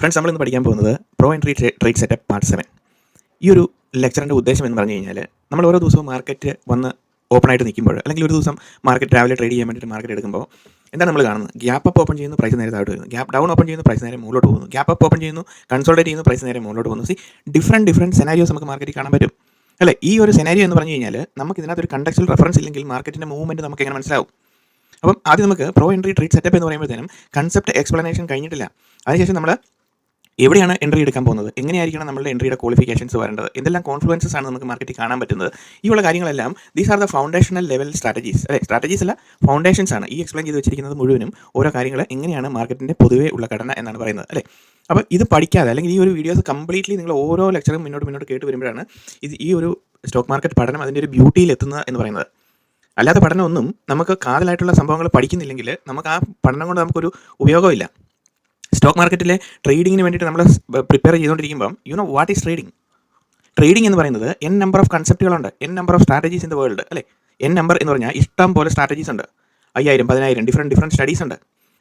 Friends നമ്മൾ ഇന്ന് പഠിക്കാൻ പോകുന്നത് pro entry trade setup part seven ഈ ഒരു ലെക്ചറിന്റെ ഉദ്ദേശം എന്ന് പറഞ്ഞു കഴിഞ്ഞാൽ നമ്മൾ ഓരോ ദിവസവും മാർക്കറ്റ് വന്ന് ഓപ്പൺ ആയിട്ട് നിൽക്കുമ്പോൾ അല്ലെങ്കിൽ ഒരു ദിവസം മാർക്കറ്റ് രാവിലെ ട്രേഡ് ചെയ്യാൻ വേണ്ടിയിട്ട് മാർക്കറ്റ് എടുക്കുമ്പോൾ എന്താണ് നമ്മൾ കാണുന്നത്? ഗ്യാപ്പ് അപ്പ് ഓപ്പൺ ചെയ്യുന്നു പ്രൈസ് നേരെ താഴോട്ട് വരുന്നു. ഗ്യാപ്പ് ഡൗൺ ഓപ്പൺ ചെയ്യുന്നു പ്രൈസ് നേരെ മുകളിലോട്ട് പോകുന്നു. ഗ്യാപ്പ് അപ്പ് ഓപ്പൺ ചെയ്യുന്നു കൺസോൾട്ടേറ്റ് ചെയ്യുന്നു പ്രൈസ് നേരെ മുകളിലോട്ട് പോകുന്നു. സി ഡിഫറെന്റ് ഡിഫറെന്റ് സെനാരിയോസ് നമുക്ക് മാർക്കറ്റിൽ കാണാൻ പറ്റും. അല്ലേ? ഈ ഒരു സെനാരിയോ എന്ന് പറഞ്ഞു കഴിഞ്ഞാൽ നമുക്ക് ഇതിനകത്ത് ഒരു കണ്ടക്ച്വൽ റെഫറൻസ് ഇല്ലെങ്കിൽ മാർക്കറ്റിന്റെ മൂവ്മെന്റ് നമുക്ക് എങ്ങനെ മനസ്സിലാവും? അപ്പം ആദ്യം നമുക്ക് പ്രോ എൻട്രി ട്രേഡ് സെറ്റപ്പ് എന്ന് പറയുമ്പോഴത്തേനും കൺസെപ്റ്റ് എക്സ്പ്ലനേഷൻ കഴിഞ്ഞിട്ടില്ല. അതിനുശേഷം നമ്മൾ എവിടെയാണ് എൻട്രി എടുക്കാൻ പോകുന്നത്? എങ്ങനെയായിരിക്കണം നമ്മുടെ എൻട്രിയുടെ ക്വാളിഫിക്കേഷൻസ് വരേണ്ടത്? എന്തെല്ലാം കോൺഫ്ലുവൻസസ് ആണ് നമുക്ക് മാർക്കറ്റിൽ കാണാൻ പറ്റുന്നത്? ഈ ഉള്ള കാര്യങ്ങളെല്ലാം these are the foundational level strategies അല്ലെ? സ്ട്രാറ്റജീസ് അല്ല ഫൗണ്ടേഷൻസ് ആണ്. ഈ എക്സ്പ്ലെയിൻ ചെയ്ത് വെച്ചിരിക്കുന്നത് മുഴുവനും ഓരോ കാര്യങ്ങൾ എങ്ങനെയാണ് മാർക്കറ്റിന്റെ പൊതുവേ ഉള്ള ഘടന എന്നാണ് പറയുന്നത്. അല്ലേ? അപ്പോൾ ഇത് പഠിക്കാതെ അല്ലെങ്കിൽ ഈ ഒരു വീഡിയോസ് കംപ്ലീറ്റ്ലി നിങ്ങൾ ഓരോ ലെക്ചറും മുന്നോട്ട് മുന്നോട്ട് കേട്ട് വരുമ്പോഴാണ് ഇത് ഈ ഒരു സ്റ്റോക്ക് മാർക്കറ്റ് പഠനം അതിന്റെ ഒരു ബ്യൂട്ടിയിൽ എത്തുന്നത് എന്ന് പറയുന്നത്. അല്ലാത്ത പഠനമൊന്നും നമുക്ക് കാതലായിട്ടുള്ള സംഭവങ്ങൾ പഠിക്കുന്നില്ലെങ്കിൽ നമുക്ക് ആ പഠനം കൊണ്ട് നമുക്കൊരു ഉപയോഗമില്ല. സ്റ്റോക്ക് മാർക്കറ്റിലെ ട്രേഡിങ്ങിന് വേണ്ടിയിട്ട് നമ്മൾ prepare ചെയ്തുകൊണ്ടിരിക്കുമ്പം you know what is trading trading എന്ന് പറയുന്നത് N number of കൺസെപ്റ്റുകളുണ്ട് N number of strategies in the world അല്ലേ? എൻ നമ്പർ എന്ന് പറഞ്ഞാൽ ഇഷ്ടം പോലെ സ്ട്രാറ്റജീസ് ഉണ്ട്. അയ്യായിരം പതിനായിരം ഡിഫറെന്റ് ഡിഫറെന്റ് സ്റ്റഡീസ് ഉണ്ട്.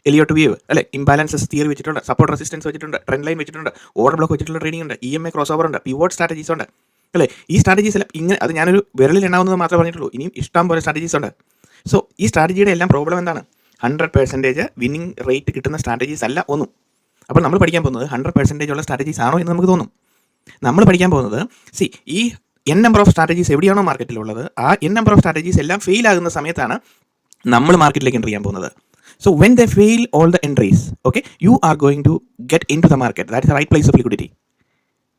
എലിയോട്ട് വ്യൂ അല്ലെ? ഇംബാലൻസസ് തിയറി വെച്ചിട്ടുണ്ട് സപ്പോർട്ട് റെസിസ്റ്റൻസ് വെച്ചിട്ടുണ്ട് ട്രെൻഡ് ലൈൻ വെച്ചിട്ടുണ്ട് ഓർഡർ ബ്ലോക്ക് വെച്ചിട്ടുള്ള ട്രേഡിംഗ് ഉണ്ട് E M A cross over ഉണ്ട് പിവോട്ട് സ്ട്രാറ്റജീസ് ഉണ്ട്. അല്ലേ? ഈ സ്ട്രാറ്റജീസ് എല്ലാം ഇങ്ങനെ അത് ഞാനൊരു വിരലിൽ എണ്ണാവുന്നത് മാത്രമേ പറഞ്ഞിട്ടുള്ളൂ. ഇനിയും ഇഷ്ടം പോലെ സ്ട്രാറ്റജീസ് ഉണ്ട്. സോ ഈ സ്ട്രാറ്റജിയുടെ എല്ലാം പ്രോബ്ലം എന്താണ്? ഹൺഡ്രഡ് പെർസെന്റേജ് വിന്നിംഗ് റേറ്റ് കിട്ടുന്ന സ്ട്രാറ്റജീസ് അല്ല ഒന്നും. അപ്പോൾ നമ്മൾ പഠിക്കാൻ പോകുന്നത് ഹൺഡ്രഡ് പെർസെന്റേജ് ഉള്ള സ്ട്രാറ്റജീസ് ആണോ എന്ന് നമുക്ക് തോന്നും. നമ്മൾ പഠിക്കാൻ പോകുന്നത് സി ഈ എൻ നമ്പർ ഓഫ് സ്ട്രാറ്റജീസ് എവിടെയാണോ മാർക്കറ്റിലുള്ളത് ആ എൻ നമ്പർ ഓഫ് സ്ട്രാറ്റജീസ് എല്ലാം ഫെയിൽ ആകുന്ന സമയത്താണ് നമ്മൾ മാർക്കറ്റിലേക്ക് എന്റർ ചെയ്യാൻ പോകുന്നത്. So when the fail all the entries okay you are going to get into the market that is right place of liquidity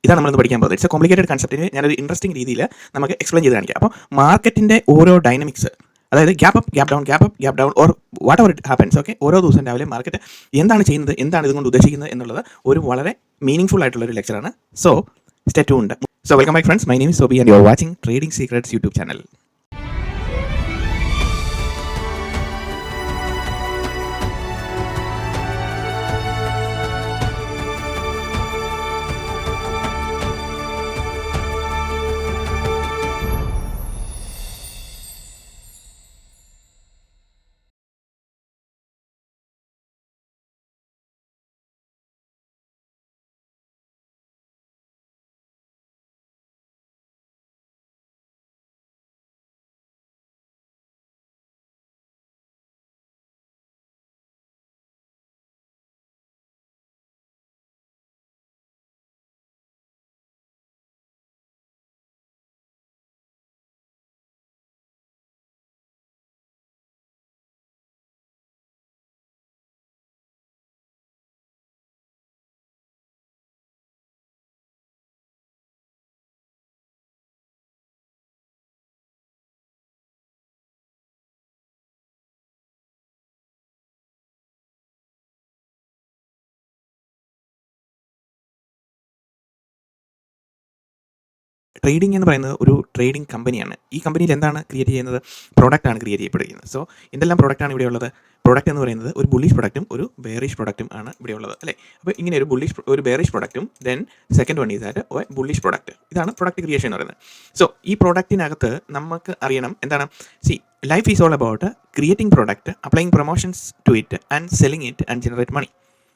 ഇതാണ് നമ്മൾ പഠിക്കാൻ പോകുന്നത്. ഇറ്റ്സ് എ കോംപ്ലിക്കേറ്റഡ് കൺസെപ്റ്റിന് ഞാനൊരു ഇൻട്രസ്റ്റിംഗ് രീതിയിൽ നമുക്ക് എക്സ്പ്ലെയിൻ ചെയ്ത് കാണിക്കാം. അപ്പോൾ മാർക്കറ്റിന്റെ ഓരോ ഡൈനമിക്സ് അതായത് gap up gap down gap up gap down or whatever it happens okay ഓരോ ദിവസം രാവിലെ മാർക്കറ്റ് എന്താണ് ചെയ്യുന്നത് എന്താണ് ഇതുകൊണ്ട് ഉദ്ദേശിക്കുന്നത് എന്നുള്ളത് ഒരു വളരെ മീനിങ് ഫുൾ ആയിട്ടുള്ള ഒരു ലെക്ചറാണ് സോ സ്റ്റെറ്റു ഉണ്ട് so welcome my friends my name Sobi and you are watching trading secrets YouTube channel trading എന്ന് പറയുന്നത് ഒരു ട്രേഡിംഗ് കമ്പനിയാണ് ഈ കമ്പനിയിൽ എന്താണ് ക്രിയേറ്റ് ചെയ്യുന്നത്? പ്രോഡക്റ്റാണ് ക്രിയേറ്റ് ചെയ്യപ്പെടുന്നത് സോ എന്തെല്ലാം പ്രോഡക്റ്റാണ് ഇവിടെ ഉള്ളത് പ്രോഡക്റ്റ് എന്ന് പറയുന്നത് ഒരു ബുള്ളിഷ് പ്രൊഡക്റ്റും ഒരു ബെയറിഷ് പ്രൊഡക്റ്റും ആണ് ഇവിടെ ഉള്ളത് അല്ലേ? അപ്പോൾ ഇങ്ങനെ ഒരു ബുള്ളിഷ് ഒരു bearish പ്രൊഡക്റ്റും then second one is at bullish product ഇതാണ് പ്രൊഡക്റ്റ് ക്രിയേഷൻ എന്ന് പറയുന്നത്. സോ ഈ പ്രോഡക്റ്റിനകത്ത് നമുക്ക് അറിയണം എന്താണ്? See life is all about creating product applying promotions to it and selling it and generate money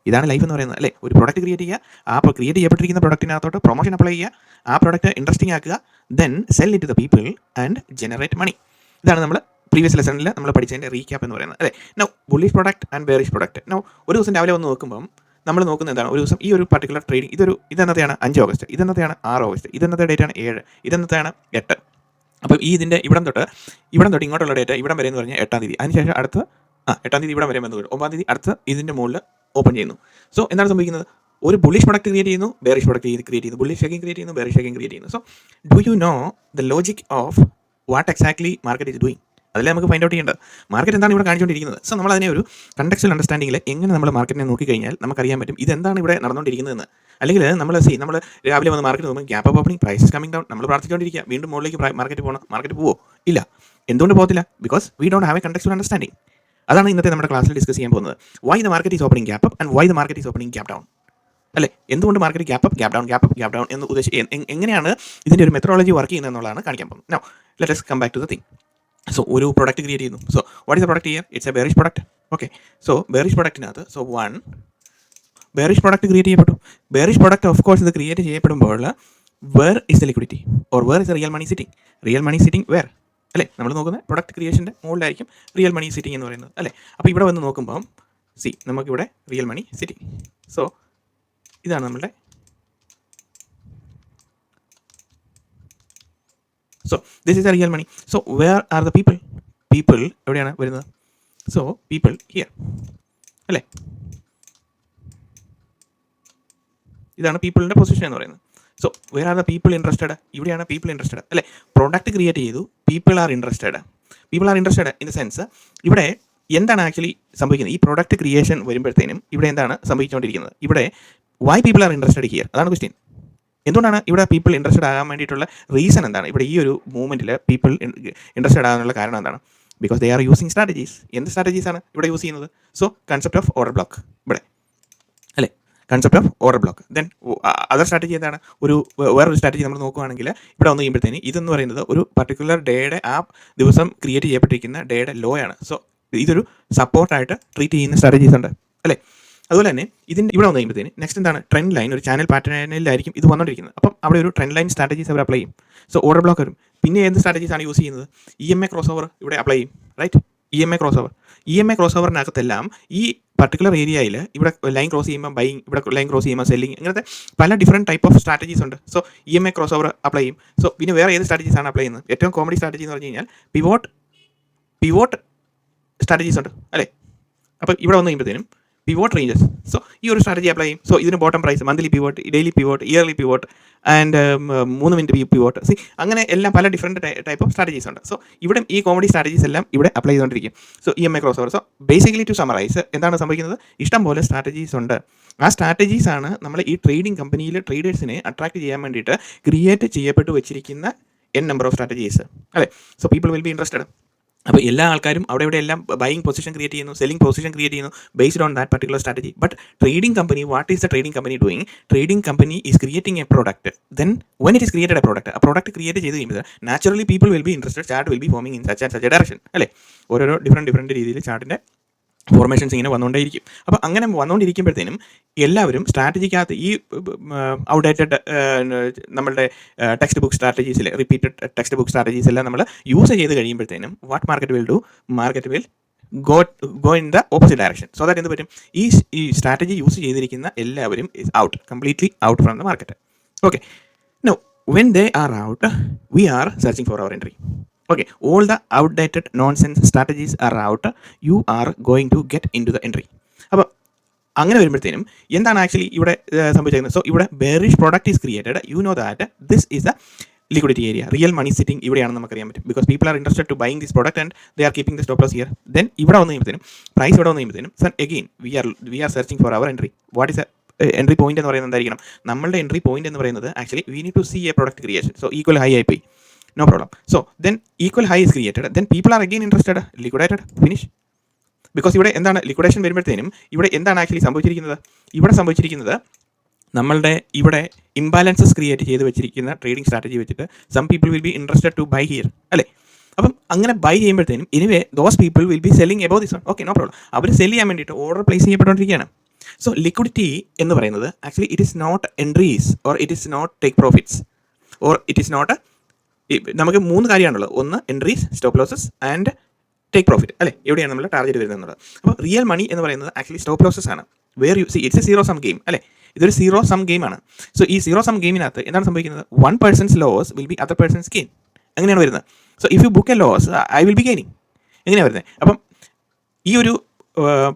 ഇതാണ് ലൈഫ് എന്ന് പറയുന്നത് അല്ലേ? ഒരു പ്രോഡക്റ്റ് ക്രിയേറ്റ് ചെയ്യുക ആ ക്രിയേറ്റ് ചെയ്യപ്പെട്ടിരിക്കുന്ന പ്രോഡക്റ്റിനകത്തോട്ട് പ്രൊമോഷൻ അപ്ലൈ ചെയ്യുക ആ പ്രോഡക്റ്റ് ഇൻട്രസ്റ്റിംഗ് ആക്കുക then sell it the people and generate money ഇതാണ് നമ്മൾ പ്രീവിയസ് ലെസണിൽ നമ്മൾ പഠിച്ചതിന്റെ റീക്യാപ്പ് എന്ന് പറയുന്നത് അല്ലേ? No bullish product and bearish product no ഒരു ദിവസം രാവിലെ വന്ന് നോക്കുമ്പം നമ്മൾ നോക്കുന്നത് എന്താണ്? ഒരു ദിവസം ഈ ഒരു പർട്ടിക്കുലർ ട്രേഡിംഗ് ഇതൊരു ഇതെന്നത്തെയാണ് അഞ്ച് ഓഗസ്റ്റ് ഇതെന്നത്തെയാണ് ആറ് ഓഗസ്റ്റ് ഇതെന്നത്തെ ഡേറ്റ് ആണ് ഏഴ് ഇതെന്നത്തെയാണ് എട്ട്. അപ്പോൾ ഈ ഇതിന്റെ ഇവിടം തൊട്ട് ഇവിടം തൊട്ട് ഇങ്ങോട്ടുള്ള ഡേറ്റ് ഇവിടം വരെ എന്ന് പറഞ്ഞാൽ എട്ടാം തീയതി. അതിനുശേഷം അടുത്ത ആ എട്ടാം തീയതി ഇവിടം വരെ വന്നു. ഒമ്പതാം തീയതി അടുത്ത് ഇതിന്റെ മുകളിൽ ഓപ്പൺ ചെയ്യുന്നു. സോ എന്താണ് സംഭവിക്കുന്നത്? ഒരു ബുള്ളിഷ് പ്രൊഡക്റ്റ് ക്രിയേറ്റ് ചെയ്യുന്നു ബെയറിഷ് പ്രൊഡക്റ്റ് ക്രിയേറ്റ് ചെയ്യുന്നു ബുള്ളിഷ് ഷേക്കിംഗ് ക്രിയേറ്റ് ചെയ്യുന്നു ബെയറിഷ് ഷേക്കിംഗ് ക്രിയേറ്റ് ചെയ്യുന്നു. So do you know the logic of what exactly market is doing അതല്ലേ നമുക്ക് ഫൈൻഡ് ഔട്ട് ചെയ്യേണ്ടത്? മാർക്കറ്റ് എന്താണ് ഇവിടെ കാണിച്ചുകൊണ്ടിരിക്കുന്നത്? സോ നമ്മൾ അതിനെ ഒരു കണ്ടക്ച്വൽ അണ്ടർസ്റ്റാൻഡിങ്ങിൽ എങ്ങനെ നമ്മൾ മാർക്കറ്റിനെ നോക്കിക്കഴിഞ്ഞാൽ നമുക്കറിയാൻ പറ്റും ഇതെന്താണ് ഇവിടെ നടന്നുകൊണ്ടിരിക്കുന്നതെന്ന്. അല്ലെങ്കിൽ നമ്മൾ സി നമ്മൾ രാവിലെ വന്ന് മാർക്കറ്റ് നോക്കുമ്പോൾ gap of opening prices coming down നമ്മൾ പ്രാർത്ഥിച്ചുകൊണ്ടിരിക്കുക വീണ്ടും മുകളിലേക്ക് മാർക്കറ്റ് പോകണം മാർക്കറ്റ് പോവോ? ഇല്ല. എന്തുകൊണ്ട് പോകത്തില്ല? Because we don't have a conceptual understanding അതാണ് ഇന്നത്തെ നമ്മുടെ ക്ലാസ്സിൽ ഡിസ്കസ് ചെയ്യാൻ പോകുന്നത്. Why the market is opening gap up and why the market is opening gap down അല്ലേ? എന്തുകൊണ്ട് market gap up gap down gap up gap down എന്ന് ഉദ്ദേശിച്ച് എങ്ങനെയാണ് ഇതിന്റെ ഒരു മെത്തഡോളജി വർക്ക് ചെയ്യുന്നത് എന്നുള്ളതാണ് കാണിക്കാൻ പോകുന്നത്. No let's come back to the thing so ഒരു പ്രോഡക്റ്റ് ക്രിയേറ്റ് ചെയ്യുന്നു. So what is a product here it's a bearish product okay so bearish പ്രൊഡക്റ്റിനകത്ത് so one bearish product create ചെയ്യപ്പെട്ടു. ബെയറിഷ് പ്രോഡക്റ്റ് ഓഫ് കോഴ്സ് ഇത് create ചെയ്യപ്പെടുമ്പോൾ where is the liquidity or where is real money sitting real money sitting where അല്ലേ? നമ്മൾ നോക്കുന്നത് product ക്രിയേഷന്റെ മുകളിലായിരിക്കും real money sitting എന്ന് പറയുന്നത് അല്ലേ? അപ്പോൾ ഇവിടെ വന്ന് നോക്കുമ്പം സി നമുക്കിവിടെ റിയൽ മണി സിറ്റിംഗ് സോ ഇതാണ് നമ്മുടെ so this is a real money so where are the people people എവിടെയാണ് വരുന്നത്? സോ പീപ്പിൾ ഹിയർ അല്ലേ? ഇതാണ് പീപ്പിളിന്റെ പൊസിഷൻ എന്ന് പറയുന്നത്. So where are the people interested ഇവിടെയാണ് പീപ്പിൾ ഇൻട്രസ്റ്റഡ് അല്ലേ? പ്രോഡക്റ്റ് ക്രിയേറ്റ് ചെയ്തു people are interested people are interested in the sense ഇവിടെ എന്താണ് ആക്ച്വലി സംഭവിക്കുന്നത്? ഈ പ്രോഡക്റ്റ് ക്രിയേഷൻ വരുമ്പോഴത്തേനും ഇവിടെ എന്താണ് സംഭവിച്ചുകൊണ്ടിരിക്കുന്നത്? ഇവിടെ why people are interested here അതാണ് ക്വസ്റ്റ്യൻ എന്തുകൊണ്ടാണ് ഇവിടെ പീപ്പിൾ ഇൻട്രസ്റ്റഡ് ആകാൻ വേണ്ടിയിട്ടുള്ള റീസൺ എന്താണ്? ഇവിടെ ഈ ഒരു മൂവ്മെന്റിൽ പീപ്പിൾ ഇൻട്രസ്റ്റഡ് ആകാനുള്ള കാരണം എന്താണ്? Because they are using strategies എന്ത് സ്ട്രാറ്റജീസ് ആണ് ഇവിടെ യൂസ് ചെയ്യുന്നത്? So concept of order block concept of order block then other strategy എന്താണ്? ഒരു വേറൊരു സ്ട്രാറ്റജി നമ്മൾ നോക്കുകയാണെങ്കിൽ ഇവിടെ വന്ന് കഴിയുമ്പോഴത്തേന് ഇതെന്ന് പറയുന്നത് ഒരു പർട്ടിക്കുലർ ഡേയുടെ ആ ദിവസം ക്രിയേറ്റ് ചെയ്യപ്പെട്ടിരിക്കുന്ന ഡേയുടെ ലോ ആണ്. സോ ഇതൊരു സപ്പോർട്ടായിട്ട് ട്രീറ്റ് ചെയ്യുന്ന സ്ട്രാറ്റജീസ് ഉണ്ട്. അല്ലേ? അതുപോലെ തന്നെ ഇതിന്റെ ഇവിടെ വന്ന് കഴിയുമ്പോഴത്തേന് നെക്സ്റ്റ് എന്താണ്? ട്രെൻഡ് ലൈൻ ഒരു ചാനൽ പാറ്റേണിലായിരിക്കും ഇത് വന്നുകൊണ്ടിരിക്കുന്നത് അപ്പം അവിടെ ഒരു ട്രെൻഡ് ലൈൻ സ്ട്രാറ്റജീസ് അവർ അപ്ലൈ ചെയ്യും. സോ ഓർഡർ ബ്ലോക്ക് വരും. പിന്നെ എന്ത് സ്ട്രാറ്റജീസ് ആണ് യൂസ് ചെയ്യുന്നത്? E M A cross over ഇവിടെ അപ്ലൈ ചെയ്യും. Right E M A crossover E M A cross ഓവറിനകത്തെല്ലാം ഈ പർട്ടിക്കുലർ ഏരിയയിൽ ഇവിടെ ലൈൻ ക്രോസ് ചെയ്യുമ്പോൾ ബൈങ് ഇവിടെ ലൈൻ ക്രോസ് ചെയ്യുമ്പോൾ സെല്ലിങ് അങ്ങനത്തെ പല ഡിഫറെന്റ് ടൈപ്പ് ഓഫ് സ്ട്രാറ്റജീസ് ഉണ്ട്. So E M A crossover apply ചെയ്യും. സോ പിന്നെ വേറെ ഏത് സ്ട്രാറ്റജീസ് ആണ് അപ്ലൈ ചെയ്യുന്നത്? ഏറ്റവും കോമഡി സ്ട്രാറ്റജി എന്ന് പറഞ്ഞു കഴിഞ്ഞാൽ പിവോട്ട് പിവോട്ട് സ്ട്രാറ്റജീസ് ഉണ്ട്. അല്ലേ? അപ്പോൾ ഇവിടെ വന്നു കഴിയുമ്പോഴത്തേനും പിവോട്ട് റേഞ്ചസ് സോ ഈ ഒരു സ്ട്രാറ്റജി അപ്ലൈ ചെയ്യും. സോ ഇതിന് bottom price monthly pivot daily pivot yearly pivot and മൂന്ന് മിനിറ്റ് പിവോട്ട് സി അങ്ങനെ എല്ലാം പല ഡിഫറെന്റ് ടൈപ്പ് ഓഫ് സ്ട്രാറ്റജീസ് ഉണ്ട്. സോ ഇവിടെ ഈ കോമഡി സ്ട്രാറ്റജീസ് എല്ലാം ഇവിടെ അപ്ലൈ ചെയ്തുകൊണ്ടിരിക്കും so E M A cross over so basically to summarise എന്താണ് സംഭവിക്കുന്നത്? ഇഷ്ടം പോലെ സ്ട്രാറ്റജീസ് ഉണ്ട്. ആ സ്ട്രാറ്റജീസ് ആണ് നമ്മൾ ഈ ട്രേഡിംഗ് കമ്പനിയിൽ ട്രേഡേഴ്സിനെ അട്രാക്ട് ചെയ്യാൻ വേണ്ടിയിട്ട് ക്രിയേറ്റ് ചെയ്യപ്പെട്ട് വെച്ചിരിക്കുന്ന എൻ നമ്പർ ഓഫ് സ്ട്രാറ്റജീസ് അല്ലേ? So people will be interested അപ്പോൾ എല്ലാ ആൾക്കാരും അവിടെ ഇവിടെ എല്ലാം ബൈയിങ് പൊസിഷൻ ക്രിയേറ്റ് ചെയ്യുന്നു സെല്ലിംഗ് പൊസിഷൻ ക്രിയേറ്റ് ചെയ്യുന്നു based on that particular strategy but trading company what is the trading company doing trading company is creating a product then when it is created a product ആ product create ചെയ്ത് കഴിയുമ്പോൾ naturally people will be interested chart will be forming in such and such direction അല്ലേ? ഓരോരോ different different രീതിയിൽ ചാർട്ടിന്റെ formations ഇങ്ങനെ വന്നുകൊണ്ടേയിരിക്കും. അപ്പോൾ അങ്ങനെ വന്നുകൊണ്ടിരിക്കുമ്പോഴത്തേനും എല്ലാവരും സ്ട്രാറ്റജിക്കകത്ത് ഈ ഔട്ട്ഡേറ്റഡ് നമ്മളുടെ ടെക്സ്റ്റ് ബുക്ക് സ്ട്രാറ്റജീസിൽ റിപ്പീറ്റഡ് ടെക്സ്റ്റ് ബുക്ക് സ്ട്രാറ്റജീസ് എല്ലാം നമ്മൾ യൂസ് ചെയ്ത് കഴിയുമ്പോഴത്തേനും what market will do market will go go in the opposite direction so that എന്ത് പറ്റും? ഈ ഈ സ്ട്രാറ്റജി യൂസ് ചെയ്തിരിക്കുന്ന എല്ലാവരും is out completely out from the market okay no when they are out we are searching for our entry okay all the outdated nonsense strategies are out you are going to get into the entry അപ്പം അങ്ങനെ വരുമ്പോഴത്തേനും എന്താണ് actually ഇവിടെ സംഭവിച്ചിരിക്കുന്നത് so ഇവിടെ bearish product is created you know that this is the liquidity area real money sitting ഇവിടെയാണെന്ന് നമുക്കറിയാൻ പറ്റും. Because people are interested to buying this product and they are keeping the stop loss here then ഇവിടെ വന്ന് കഴിയുമ്പോഴത്തേനും price ഇവിടെ വന്ന് കഴിയുമ്പോഴത്തേനും soon again we are we are searching for our entry what is entry point എന്ന് പറയുന്നത് എന്തായിരിക്കണം? നമ്മളുടെ എൻട്രി പോയിന്റ് എന്ന് പറയുന്നത് actually we need to see a product creation so equal high ആയി പോയി problem. So then equal high is created. Then people are again interested. Liquidated. Finish. Because ഇവിടെ എന്താണ് ലിക്വിഡേഷൻ വരുമ്പോഴത്തേനും ഇവിടെ എന്താണ് ആക്ച്വലി സംഭവിച്ചിരിക്കുന്നത്? ഇവിടെ സംഭവിച്ചിരിക്കുന്നത് നമ്മളുടെ ഇവിടെ ഇംബാലൻസസ് ക്രിയേറ്റ് ചെയ്ത് വെച്ചിരിക്കുന്ന ട്രേഡിംഗ് സ്ട്രാറ്റജി വെച്ചിട്ട് some people will be interested to buy here അല്ലേ? അപ്പം അങ്ങനെ buy ചെയ്യുമ്പോഴത്തേനും anyway those people will be selling above this okay no problem our sell ചെയ്യാൻ വേണ്ടിയിട്ട് ഓർഡർ പ്ലേസ് ചെയ്യപ്പെട്ടുകൊണ്ടിരിക്കുകയാണ്. സോ ലിക്വിഡിറ്റി എന്ന് പറയുന്നത് actually it is not entries or it is not take profits or it is not നമുക്ക് മൂന്ന് കാര്യമാണുള്ളത്. ഒന്ന് entries stop losses and take profit അല്ലേ? എവിടെയാണ് നമ്മൾ ടാർഗറ്റ് വരുന്നത്? അപ്പോൾ റിയൽ മണി എന്ന് പറയുന്നത് ആക്ച്വലി സ്റ്റോപ്പ് ലോസസ് ആണ്. Where you see it's a zero sum game അല്ലേ? ഇതൊരു സീറോ സം ഗെയിമാണ് സോ ഈ സീറോ സം ഗെയിമിനകത്ത് എന്താണ് സംഭവിക്കുന്നത്? One persons loss will be other persons gain അങ്ങനെയാണ് വരുന്നത്. So if you book a loss I will be gaining എങ്ങനെയാണ് വരുന്നത്? അപ്പം ഈ ഒരു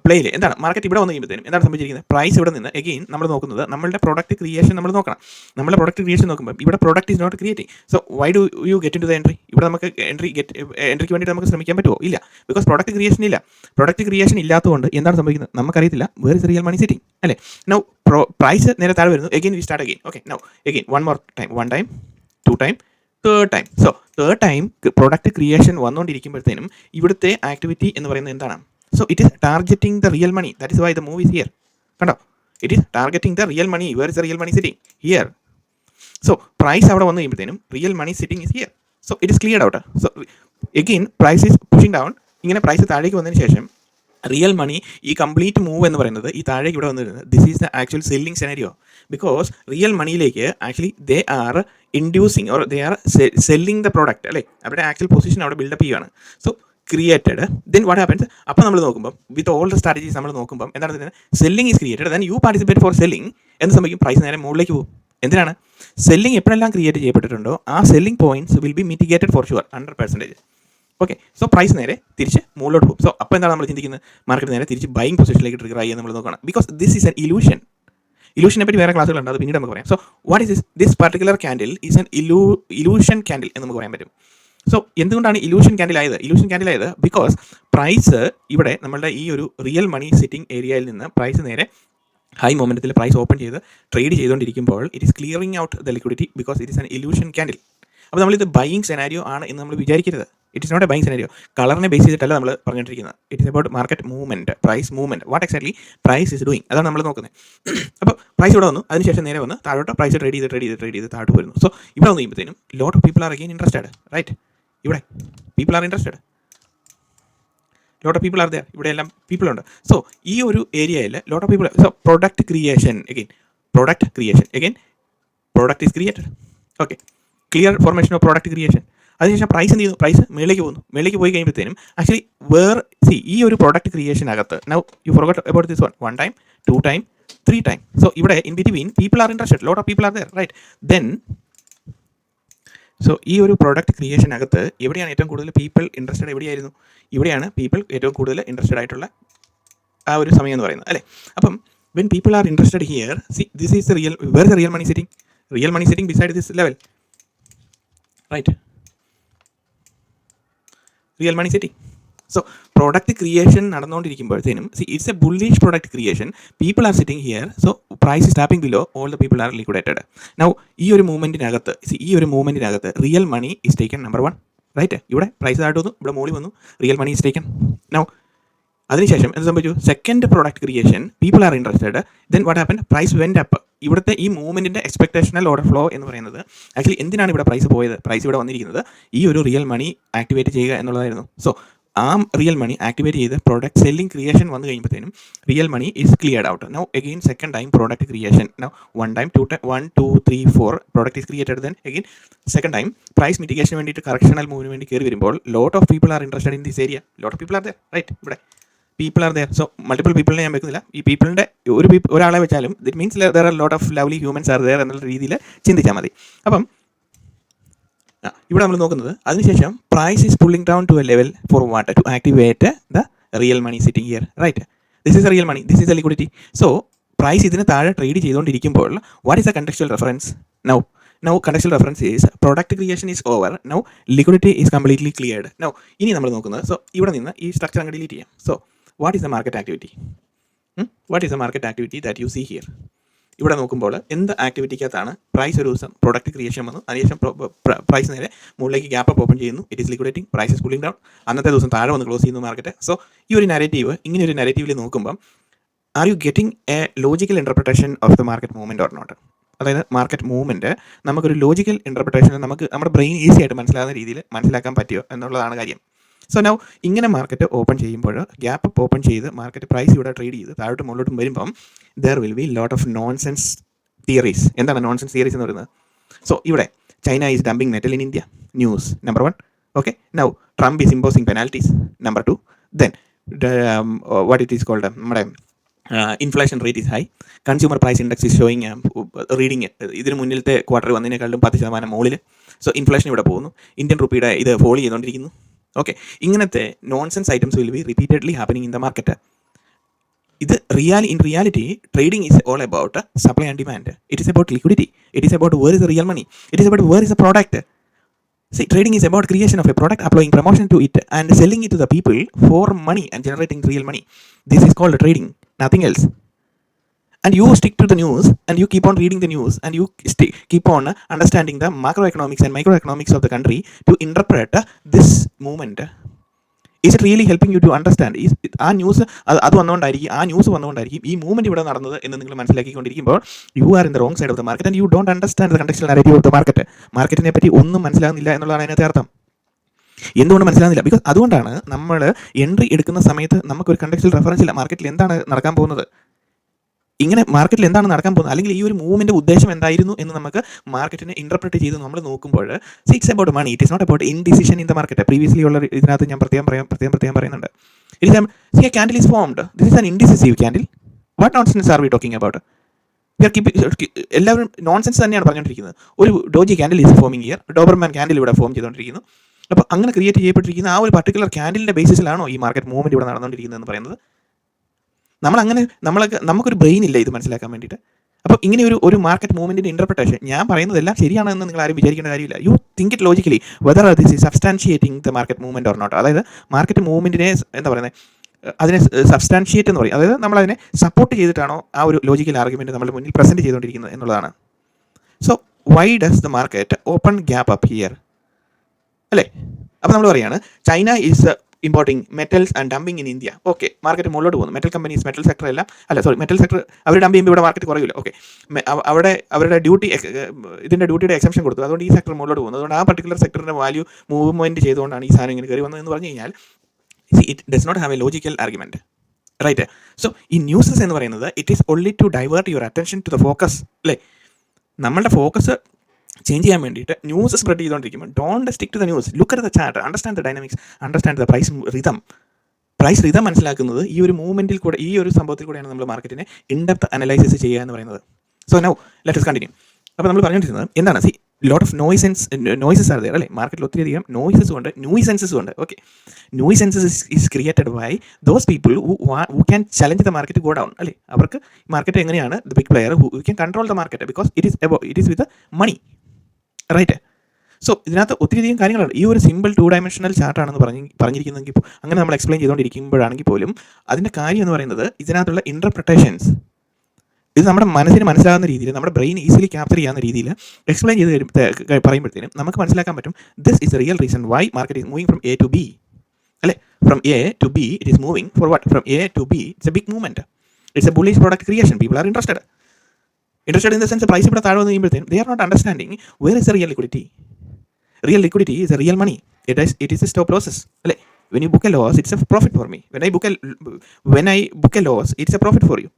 പ്ലേയിൽ എന്താണ്? മാർക്കറ്റ് ഇവിടെ വന്ന് കഴിയുമ്പോഴത്തേനും എന്താണ് സംഭവിച്ചിരിക്കുന്നത്? പ്രൈസ് ഇവിടെ നിന്ന് എഗെയിൻ നമ്മൾ നോക്കുന്നത് നമ്മുടെ പ്രോഡക്റ്റ് ക്രിയേഷൻ നമ്മൾ നോക്കണം. നമ്മുടെ പ്രോഡക്റ്റ് ക്രിയേഷൻ നോക്കുമ്പോൾ ഇവിടെ product is not creating so why do you get into the entry ഇവിടെ നമുക്ക് എൻട്രി ഗെറ്റ് എൻട്രിക്ക് വേണ്ടി നമുക്ക് ശ്രമിക്കാൻ പറ്റുമോ? ഇല്ല. ബിക്കോസ് പ്രോഡക്റ്റ് ക്രിയേഷൻ ഇല്ല. പ്രോഡക്റ്റ് ക്രിയേഷൻ ഇല്ലാത്തതുകൊണ്ട് എന്താണ് സംഭവിക്കുന്നത്? നമുക്കറിയത്തില്ല. Where is real money sitting അല്ലേ? നൗ പ്രോ പ്രൈസ് നേരെ താഴെ വരുന്നു. Again we start again okay now again one more time one time two time third time so third time product creation വന്നുകൊണ്ടിരിക്കുമ്പോഴത്തേനും ഇവിടുത്തെ activity എന്ന് പറയുന്നത് എന്താണ്? So it is targeting the real money that is why the move is here കണ്ടോ? It is targeting the real money where is real money sitting here so price അവിടെ വന്നു കഴിയുമ്പോഴത്തേനും real money sitting is here so it is clear out so again price is pushing down ഇങ്ങനെ price താഴേക്ക് വന്നതിന് ശേഷം real money ഈ complete move എന്ന് പറയുന്നത് ഈ താഴേക്ക് ഇവിടെ വന്നിരുന്നത് this is the actual selling scenario because real മണിയിലേക്ക് actually they are inducing or they are selling the product അല്ലേ? അവരുടെ ആക്ച്വൽ പൊസിഷൻ അവിടെ ബിൽഡപ്പ് ചെയ്യുകയാണ് so created then what happens അപ്പോൾ നമ്മൾ നോക്കുമ്പോൾ വിത്ത് ഓൾ ദ സ്ട്രാറ്റജീസ് നമ്മൾ നോക്കുമ്പോൾ എന്താണ് ഇതിന് selling is created then you participate for selling എന്ന് സംഭവിക്കും? പ്രൈസ് നേരെ മുകളിലേക്ക് പോകും. എന്തിനാണ്? സെല്ലിംഗ് എപ്പോഴെല്ലാം ക്രിയേറ്റ് ചെയ്യപ്പെട്ടിട്ടുണ്ടോ ആ selling points will be mitigated for sure hundred percentage okay so price നേരെ തിരിച്ച് മുകളിലോട്ട് പോകും. സോ അപ്പോൾ എന്താണ് നമ്മൾ ചിന്തിക്കുന്നത്? മാർക്കറ്റ് നേരെ തിരിച്ച് ബൈങ് പൊസിഷനിലേക്ക് ട്രിഗർ ആയി നമ്മൾ നോക്കണം. Because this is an illusion ഇലൂഷനെ പറ്റി വേറെ ക്ലാസ്സുകളുണ്ട് അത് പിന്നീട് നമുക്ക് പറയാം. So what is this this particular candle is an illu illusion candle എന്ന് നമുക്ക് പറയാൻ പറ്റും. സോ എന്തുകൊണ്ടാണ് ഇലൂഷൻ ക്യാൻഡിൽ ആയത്? ഇലൂഷൻ ക്യാൻഡിൽ ആയത് ബിക്കോസ് പ്രൈസ് ഇവിടെ നമ്മളുടെ ഈ ഒരു റിയൽ മണി സിറ്റിംഗ് ഏരിയയിൽ നിന്ന് പ്രൈസ് നേരെ ഹൈ മൊമെന്റത്തിൽ പ്രൈസ് ഓപ്പൺ ചെയ്ത് ട്രേഡ് ചെയ്തുകൊണ്ടിരിക്കുമ്പോൾ it is clearing out the liquidity because it is an illusion candle അപ്പോൾ നമ്മളിത് ബൈയിങ് സെനാരിയോ ആണ് എന്ന് നമ്മൾ വിചാരിക്കരുത്. It is not a buying scenario കളറിനെ base ചെയ്തിട്ടല്ല നമ്മൾ പറഞ്ഞിട്ടിരിക്കുന്നത് it is about market movement price movement what exactly price is doing അതാണ് നമ്മൾ നോക്കുന്നത് അപ്പോൾ പ്രൈസ് ഇവിടെ വന്നു. അതിനുശേഷം നേരെ വന്ന് താഴോട്ട് പ്രൈസ് ട്രേഡ് ചെയ്ത് ട്രേഡ് ചെയ്ത് ട്രേഡ് ചെയ്ത് താഴോട്ട് വരുന്നു സോ ഇവിടെ വന്ന് കഴിയുമ്പോഴത്തേനും lot of people are again interested right ഇവിടെ people are interested lot of people are there ഇവിടെ എല്ലാം പീപ്പിൾ ഉണ്ട്. സോ ഈ ഒരു ഏരിയയിൽ lot of people so product creation again product creation again product is created okay clear formation of product creation അതിനുശേഷം price എന്ത് ചെയ്യുന്നു? പ്രൈസ് മേളിലേക്ക് പോകുന്നു. മേളിലേക്ക് പോയി കഴിയുമ്പോഴത്തേനും ആക്ച്വലി വേർ സി ഈ ഒരു product ക്രിയേഷനകത്ത് now you forgot about this one one time two time three time so ഇവിടെ in between people are interested lot of people are there right then so ഈ ഒരു പ്രോഡക്റ്റ് ക്രിയേഷനകത്ത് എവിടെയാണ് ഏറ്റവും കൂടുതൽ people interested എവിടെയായിരുന്നു? ഇവിടെയാണ് പീപ്പിൾ ഏറ്റവും കൂടുതൽ ഇൻട്രസ്റ്റഡ് ആയിട്ടുള്ള ആ ഒരു സമയം എന്ന് പറയുന്നത് അല്ലേ? അപ്പം when people are interested here see this is real where the real money sitting real money sitting beside this level right real money sitting so product creation നടന്നുകൊണ്ടിരിക്കുമ്പോഴത്തേനും see it's a bullish product creation people are sitting here so price is tapping below all the people are liquidated now ഈ ഒരു മൂവ്മെന്റിനകത്ത് ഈ ഒരു മൂവ്മെന്റിനകത്ത് real money is taken number one right ഇവിടെ price താഴ്ത്തു വന്നു ഇവിടെ മോളി വന്നു real money is taken now അതിനുശേഷം എന്ത് സംഭവിച്ചു? Second product creation people are interested then what happen price went up ഇവിടുത്തെ ഈ മൂവ്മെന്റിന്റെ എക്സ്പെക്ടേഷണൽ ഓർഡർ ഫ്ലോ എന്ന് പറയുന്നത് ആക്ച്വലി എന്തിനാണ് ഇവിടെ പ്രൈസ് പോയത്? പ്രൈസ് ഇവിടെ വന്നിരിക്കുന്നത് ഈ ഒരു റിയൽ മണി ആക്ടിവേറ്റ് ചെയ്യുക എന്നുള്ളതായിരുന്നു. സോ ആ റിയൽ മണി ആക്ടിവേറ്റ് ചെയ്ത് പ്രോഡക്റ്റ് സെല്ലിംഗ് ക്രിയേഷൻ വന്നു കഴിയുമ്പോഴത്തേനും real money is cleared out now again second time product creation now one time two one two three four product is created then again second time price മിറ്റിഗേഷന് വേണ്ടിയിട്ട് correctional മൂവിന് വേണ്ടി കയറി വരുമ്പോൾ lot of people are interested in this area lot of people are there right ഇവിടെ people are there so multiple പീപ്പിളിനെ ഞാൻ വെക്കുന്നില്ല. ഈ പീപ്പിളിന്റെ ഒരു ഒരാളെ വെച്ചാലും it means there are lot of lovely humans are there എന്നുള്ള രീതിയിൽ ചിന്തിച്ചാൽ മതി. അപ്പം ഇവിടെ നമ്മൾ നോക്കുന്നത് അതിനുശേഷം price is pulling down to a level for what to activate the real money sitting here right this is real money this is a liquidity so price ഇതിന് താഴെ ട്രേഡ് ചെയ്തുകൊണ്ടിരിക്കുമ്പോൾ what is a contextual reference now now contextual reference is product creation is over now liquidity is completely cleared now ഇനി നമ്മൾ നോക്കുന്നത് so ഇവിടെ നിന്ന് ഈ structure അങ്ങ് ഡിലീറ്റ് ചെയ്യാം. So what is a market activity what is a market activity that you see here ഇവിടെ നോക്കുമ്പോൾ എന്ത് ആക്ടിവിറ്റിക്കകത്താണ് പ്രൈസ് ഒരു ദിവസം പ്രൊഡക്റ്റ് ക്രിയേഷൻ വന്നു. അതിനുശേഷം പ്രൈസ് നേരെ മുകളിലേക്ക് ഗ്യാപ്പ് അപ്പ് ഓപ്പൺ ചെയ്യുന്നു. It is liquidating price is cooling down അന്നത്തെ ദിവസം താഴെ വന്ന് ക്ലോസ് ചെയ്യുന്നു മാർക്കറ്റ് സോ ഈ ഒരു നരേറ്റീവ് ഇങ്ങനെ ഒരു നരേറ്റീവിൽ നോക്കുമ്പം are you getting a logical interpretation of the market movement or not അതായത് മാർക്കറ്റ് മൂവ്മെന്റ് നമുക്കൊരു ലോജിക്കൽ ഇന്റർപ്രിട്ടേഷൻ നമുക്ക് നമ്മുടെ ബ്രെയിൻ ഈസി ആയിട്ട് മനസ്സിലാകുന്ന രീതിയിൽ മനസ്സിലാക്കാൻ പറ്റുമോ എന്നുള്ളതാണ് കാര്യം. സോ നൗ ഇങ്ങനെ മാർക്കറ്റ് ഓപ്പൺ ചെയ്യുമ്പോൾ ഗ്യാപ്പ് ഓപ്പൺ ചെയ്ത് മാർക്കറ്റ് പ്രൈസ് ഇവിടെ ട്രേഡ് ചെയ്ത് താഴോട്ട് മുകളിലോട്ടും വരുമ്പം there will be lot of nonsense theories എന്താണ് നോൺസെൻസ് തിയറീസ് എന്ന് പറയുന്നത്? സോ ഇവിടെ China is dumping metal in India news number one okay now Trump is imposing penalties number two then what it is called നമ്മുടെ inflation rate is high consumer price index is showing reading ഇതിന് മുന്നിലത്തെ quarter വന്നതിനേക്കാളും പത്ത് ശതമാനം മുകളിൽ so inflation ഇവിടെ പോകുന്നു. Indian റുപ്പിയുടെ ഇത് fall ചെയ്തുകൊണ്ടിരിക്കുന്നു okay ഇങ്ങനത്തെ nonsense items will be repeatedly happening in the market ഇത് real in reality trading is all about supply and demand it is about liquidity it is about where is real money it is about where is a product See, trading is about creation of a product, applying promotion to it, and selling it to the people for money and generating real money. This is called trading, nothing else. And you stick to the news, and you keep on reading the news, and you st- keep on understanding the macroeconomics and microeconomics of the country to interpret this movement. Is it really helping you to understand ഈ ആ news അത് വന്നുകൊണ്ടായിരിക്കും ആ news വന്നുകൊണ്ടായിരിക്കും ഈ movement ഇവിടെ നടന്നത് എന്ന് നിങ്ങൾ മനസ്സിലാക്കിക്കൊണ്ടിരിക്കുമ്പോൾ you are in the wrong side of the market and you don't understand the conduction narrative of the market മാർക്കറ്റിനെ പറ്റി ഒന്നും മനസ്സിലാകുന്നില്ല എന്നുള്ളതാണ് അതിനകത്ത് അർത്ഥം. എന്തുകൊണ്ട് മനസ്സിലാകുന്നില്ല? ബിക്കോസ് അതുകൊണ്ടാണ് നമ്മൾ എൻട്രി എടുക്കുന്ന സമയത്ത് നമുക്കൊരു കണ്ടക്സ്റ്റൽ റെഫറൻസ് ഇല്ല. മാർക്കറ്റിൽ എന്താണ് നടക്കാൻ പോകുന്നത്? ഇങ്ങനെ മാർക്കറ്റിൽ എന്താണ് നടക്കാൻ പോകുന്നത്? അല്ലെങ്കിൽ ഈ ഒരു മൂവിന്റെ ഉദ്ദേശം എന്തായിരുന്നു എന്ന് നമുക്ക് മാർക്കറ്റിനെ ഇന്റർപ്രറ്റ് ചെയ്ത് നമ്മൾ നോക്കുമ്പോൾ it's about money it is not about in decision in the market previously ഉള്ള ഇതിനകത്ത് ഞാൻ പ്രത്യേകം പറയാം പ്രത്യേകം പ്രത്യേകം പറയുന്നുണ്ട്. It is see a candle is formed this is an indecisive candle what nonsense are we talking about we are keep എല്ലാവരും nonsense തന്നെയാണ് പറഞ്ഞുകൊണ്ടിരിക്കുന്നത്. ഒരു doji candle is forming here Doberman candle ഇവിടെ ഫോം ചെയ്തുകൊണ്ടിരിക്കുന്നു. അപ്പോൾ അങ്ങനെ ക്രിയേറ്റ് ചെയ്യപ്പെട്ടിരിക്കുന്ന ആ ഒരു പർട്ടിക്കുലർ ക്യാൻഡിലിന്റെ ബേസിസിലാണോ ഈ മാർക്കറ്റ് മൂവ്മെന്റ് ഇവിടെ നടന്നുകൊണ്ടിരിക്കുന്നത് എന്ന് പറയുന്നത്. നമ്മൾ അങ്ങനെ നമ്മളൊക്കെ നമുക്കൊരു ബ്രെയിൻ ഇല്ല ഇത് മനസ്സിലാക്കാൻ വേണ്ടിയിട്ട്. അപ്പോൾ ഇങ്ങനെ ഒരു ഒരു മാർക്കറ്റ് മൂവ്മെന്റിന്റെ ഇന്റർപ്രിട്ടേഷൻ ഞാൻ പറയുന്നതെല്ലാം ശരിയാണെന്ന് നിങ്ങൾ ആരും വിചാരിക്കേണ്ട കാര്യമില്ല. You think it logically whether this is substantiating the market movement or not അതായത് മാർക്കറ്റ് മൂവ്മെന്റിനെ എന്താ പറയുന്നത് അതിനെ സബ്സ്റ്റാൻഷിയേറ്റ് എന്ന് പറയും. അതായത് നമ്മൾ അതിനെ സപ്പോർട്ട് ചെയ്തിട്ടാണോ ആ ഒരു ലോജിക്കൽ ആർഗ്യുമെന്റ് നമ്മൾ മുന്നിൽ പ്രസന്റ് ചെയ്തുകൊണ്ടിരിക്കുന്നത് എന്നുള്ളതാണ്. So why does the market open gap up here അല്ലേ? അപ്പോൾ നമ്മൾ പറയുകയാണ് China is importing metals and dumping in India okay market മുകളിലോട്ട് പോകുന്നു. മെറ്റൽ കമ്പനീസ് മെറ്റൽ സെക്ടർ എല്ലാം അല്ല സോറി മെറ്റൽ സെക്ടർ അവർ ഡംപ് ചെയ്യുമ്പോൾ ഇവിടെ മാർക്കറ്റ് കുറയില്ല ഓക്കെ അവിടെ അവരുടെ ഡ്യൂട്ടി ഇതിന്റെ ഡ്യൂട്ടിയുടെ എക്സംഷൻ കൊടുത്തു. അതുകൊണ്ട് ഈ സെക്ടർ മുകളിലോട്ട് പോകുന്നു. അതുകൊണ്ട് ആ പർട്ടിക്കുലർ സെക്ടറിന്റെ വാല്യൂ മൂവ്മെന്റ് ചെയ്തുകൊണ്ടാണ് ഈ സാധനം ഇങ്ങനെ കയറി വന്നതെന്ന് പറഞ്ഞു കഴിഞ്ഞാൽ it does not have a logical argument right so ഈ ന്യൂസസ് എന്ന് പറയുന്നത് it is only to divert your attention to the focus അല്ലേ? നമ്മളുടെ ഫോക്കസ് ചേഞ്ച് ചെയ്യാൻ വേണ്ടിയിട്ട് ന്യൂസ് സ്പ്രെഡ് ചെയ്തുകൊണ്ടിരിക്കുമ്പോൾ don't stick to the news look at the chart understand the dynamics understand the price rhythm price rhythm മനസ്സിലാക്കുന്നത് ഈ ഒരു മൂവ്മെന്റിൽ കൂടെ ഈ ഒരു സംഭവത്തിൽ കൂടെയാണ് നമ്മൾ മാർക്കറ്റിനെ ഇൻഡെപ്ത് അനലൈസിസ് ചെയ്യുക എന്ന് പറയുന്നത്. സോ നൗ ലെറ്റസ് കണ്ടിന്യൂ അപ്പോൾ നമ്മൾ പറഞ്ഞുകൊണ്ടിരുന്നത് എന്താണ്? See lot of nonsense noises are അല്ലേ? മാർക്കറ്റിൽ ഒത്തിരി അധികം നോയ്സസ് ഉണ്ട് നോയ്സെൻസസ് ഉണ്ട്. Okay nonsenses is created by those people who can challenge the market go down അല്ലേ? അവർക്ക് മാർക്കറ്റ് എങ്ങനെയാണ് the big player who can control the market because it is it is with money right so ഇതിനകത്ത് ഒത്തിരിയധികം കാര്യങ്ങളുണ്ട്. ഈ ഒരു simple two dimensional ചാർട്ടാണെന്ന് പറഞ്ഞ് പറഞ്ഞിരിക്കുന്നെങ്കിൽ ഇപ്പോൾ അങ്ങനെ നമ്മൾ എക്സ്പ്ലെയിൻ ചെയ്തുകൊണ്ടിരിക്കുമ്പോഴാണെങ്കിൽ പോലും അതിന്റെ കാര്യം എന്ന് പറയുന്നത് ഇതിനകത്തുള്ള ഇന്റർപ്രിട്ടേഷൻസ് ഇത് നമ്മുടെ മനസ്സിന് മനസ്സിലാകുന്ന രീതിയിൽ നമ്മുടെ ബ്രെയിൻ ഈസിലി ക്യാപ്ചർ ചെയ്യാവുന്ന രീതിയിൽ എക്സ്പ്ലെയിൻ ചെയ്ത് പറയുമ്പോഴത്തേനും നമുക്ക് മനസ്സിലാക്കാൻ പറ്റും this is real reason why market is moving from A to B അല്ലേ? From A to B it is moving for what from A to B it's a big movement it's a bullish product creation people are interested interested in the sense price ഇവിടെ താഴെ വന്ന് കഴിയുമ്പോഴത്തേനും they are not understanding where is a real liquidity real liquidity is a real money it is it is a stop losses അല്ലേ? When you book a loss it's a profit for me when I book when I book a loss it's a profit for you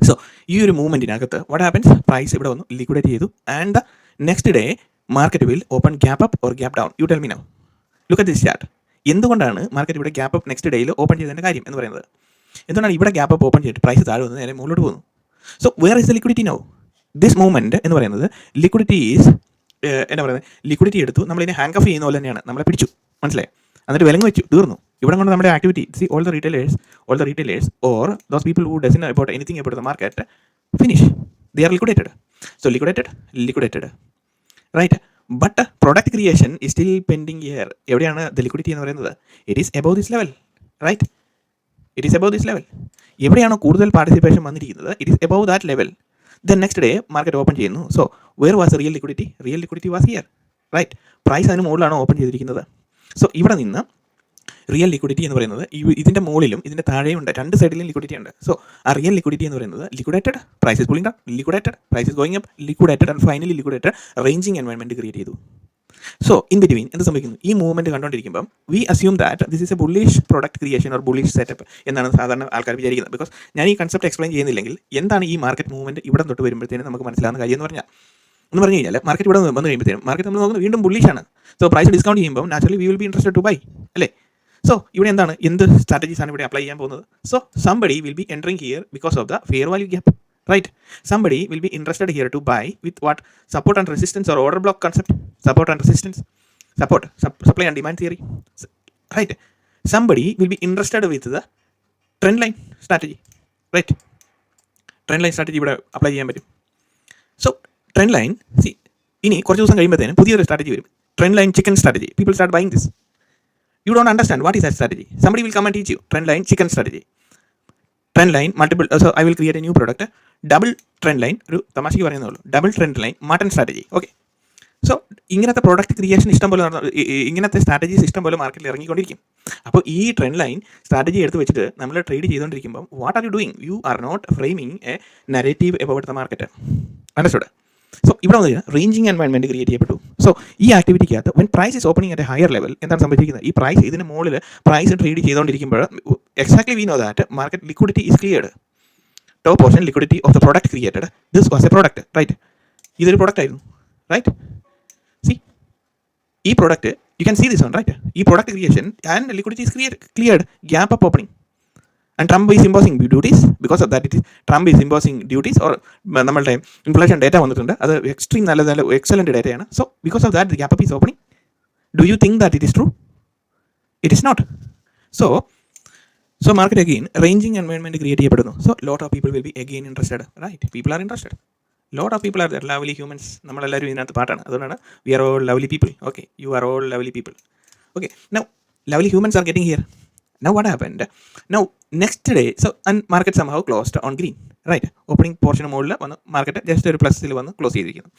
so ഈ ഒരു മൂവ്മെന്റിനകത്ത് what happens price ഇവിടെ വന്നു liquidate ചെയ്തു. And the next day market will open gap up or gap down you tell me now look at this chart എന്തുകൊണ്ടാണ് market ഇവിടെ gap up next ഡേയിൽ open ചെയ്തതിന്റെ കാര്യം എന്ന് പറയുന്നത്? എന്തുകൊണ്ടാണ് ഇവിടെ ഗ്യാപ്പ് അപ്പ് ഓപ്പൺ ചെയ്തിട്ട് പ്രൈസ് താഴെ വന്ന് നേരെ മുകളിലോട്ട് പോകുന്നു so where is the liquidity no this movement എന്ന് പറയുന്നത് ലിക്വിഡിറ്റി ഈസ് എന്താ പറയുന്നത്? ലിക്വിഡിറ്റി എടുത്തു നമ്മളിതിനെ ഹാങ്ക് ഓഫ് ചെയ്യുന്ന പോലെ തന്നെയാണ്. നമ്മളെ പിടിച്ചു. മനസ്സിലായി? എന്നിട്ട് വിലങ്ങ് വെച്ചു. തീർന്നു. ഇവിടെ കൊണ്ട് നമ്മുടെ activity see all the retailers all the retailers or those people who doesn't about anything about the market finish they are liquidated so liquidated liquidated right but product creation is still pending here എവിടെയാണ് the liquidity എന്ന് പറയുന്നത്? It is above this level right it is above this level എവിടെയാണോ കൂടുതൽ participation വന്നിരിക്കുന്നത്? It is above that level then next day market open ചെയ്യുന്നു. So where was real liquidity real liquidity was here right price അതിന് മുകളിലാണ് open ചെയ്തിരിക്കുന്നത്. So ഇവിടെ നിന്ന് real liquidity എന്ന് പറയുന്നത് ഈ- ഇതിന്റെ മുകളിലും ഇതിന്റെ താഴെയും ഉണ്ട്. രണ്ട് സൈഡിലും ലിക്വിഡിറ്റി ഉണ്ട്. സോ ആ റിയൽ ലിക്വിഡിറ്റി എന്ന് പറയുന്നത് liquidated prices down liquidated prices going up liquidated and finally liquidated ranging environment create ചെയ്തു. സോ ഇൻ ബിറ്റ്വീൻ എന്ത് സംഭവിക്കുന്നു? ഈ മൂവ്മെന്റ് കണ്ടുകൊണ്ടിരിക്കുമ്പോൾ we assume that this is a bullish product creation or bullish setup എന്നാണ് സാധാരണ ആൾക്കാർ വിചാരിക്കുന്നത്. ബിക്കോസ് ഞാൻ ഈ കൺസെപ്റ്റ് എക്സ്പ്ലെയിൻ ചെയ്യുന്നില്ലെങ്കിൽ എന്താണ് ഈ മാർക്കറ്റ് മൂവ്മെന്റ് ഇവിടെ തൊട്ട് വരുമ്പോഴത്തേനും നമുക്ക് മനസ്സിലാവുന്ന കാര്യം എന്ന് പറഞ്ഞാൽ? എന്ന് പറഞ്ഞു കഴിഞ്ഞാൽ മാർക്കറ്റ് ഇവിടെ വന്ന് കഴിയുമ്പോഴത്തേനും മാർക്കറ്റ് നമ്മൾ നോക്കുന്നത് വീണ്ടും ബുള്ളിഷാണ് സോ പ്രൈസ് ഡിസ്കൗണ്ട് ചെയ്യുമ്പോൾ naturally we will be interested to buy അല്ലേ? സോ ഇവിടെ എന്താണ്? എന്ത് സ്ട്രാറ്റജീസ് ആണ് ഇവിടെ അപ്ലൈ ചെയ്യാൻ പോകുന്നത്? So somebody will be entering here because of the fair value gap right somebody will be interested here to buy with what support and resistance or order block concept support and resistance support supply and demand theory right somebody will be interested with the trend line strategy right trend line strategy ഇവിടെ apply ചെയ്യാൻ പറ്റും. So trend line C ഇനി കുറച്ച് ദിവസം കഴിയുമ്പോഴത്തേനും പുതിയൊരു strategy വരും. Trend line chicken strategy people start buying this you don't understand what is that strategy somebody will come and teach you trend line chicken strategy trend line multiple so I will create a new product double trend line ഒരു തമാശയ്ക്ക് പറയുന്നേ ഉള്ളൂ. Double trend line mutton strategy okay so ഇങ്ങനത്തെ product creation ഇഷ്ടം പോലെ ഇങ്ങനത്തെ strategies ഇഷ്ടം പോലെ മാർക്കറ്റിൽ ഇറങ്ങിക്കൊണ്ടിരിക്കും. അപ്പോൾ ഈ ട്രെൻഡ് ലൈൻ സ്ട്രാറ്റജി എടുത്ത് വെച്ചിട്ട് നമ്മൾ ട്രേഡ് ചെയ്തുകൊണ്ടിരിക്കുമ്പോൾ what are you doing you are not framing a narrative about the market understood so ഇവിടെ വന്നു കഴിഞ്ഞാൽ റേഞ്ചിങ് എൻവയൺമെന്റ് ക്രിയേറ്റ് ചെയ്യപ്പെട്ടു. സോ ഈ ആക്ടിവിറ്റിക്കകത്ത് when price is opening at higher level എന്താണ് സംഭവിക്കുന്നത് ഈ പ്രൈസ് ഇതിന് മുകളിൽ പ്രൈസ് ട്രേഡ് ചെയ്തുകൊണ്ടിരിക്കുമ്പോൾ exactly we know that market liquidity is cleared top portion liquidity of the product created this was a product right ഇതൊരു product ആയിരുന്നു right see ഈ product you can see this one right ഈ product creation and liquidity is clear cleared gap opening and Trump is imposing duties because of that it Trump is imposing duties or നമ്മളുടെ inflation data വന്നിട്ടുണ്ട്. അത് extreme നല്ല നല്ല excellent ഡേറ്റയാണ് so because of that gap is opening do you think that it is true it is not so so market again ranging environment create ചെയ്യപ്പെടുന്നു. So lot of people will be again interested right people are interested lot of people are there lovely humans നമ്മളെല്ലാവരും ഇതിനകത്ത് പാട്ടാണ്. അതുകൊണ്ടാണ് we are all lovely people okay you are all lovely people okay now lovely humans are getting here now what happened now next day so and market സംഭവം closed on green right opening പോർഷന് മുകളിൽ വന്ന് market just ഒരു പ്ലസിൽ വന്ന് close ചെയ്തിരിക്കുന്നു.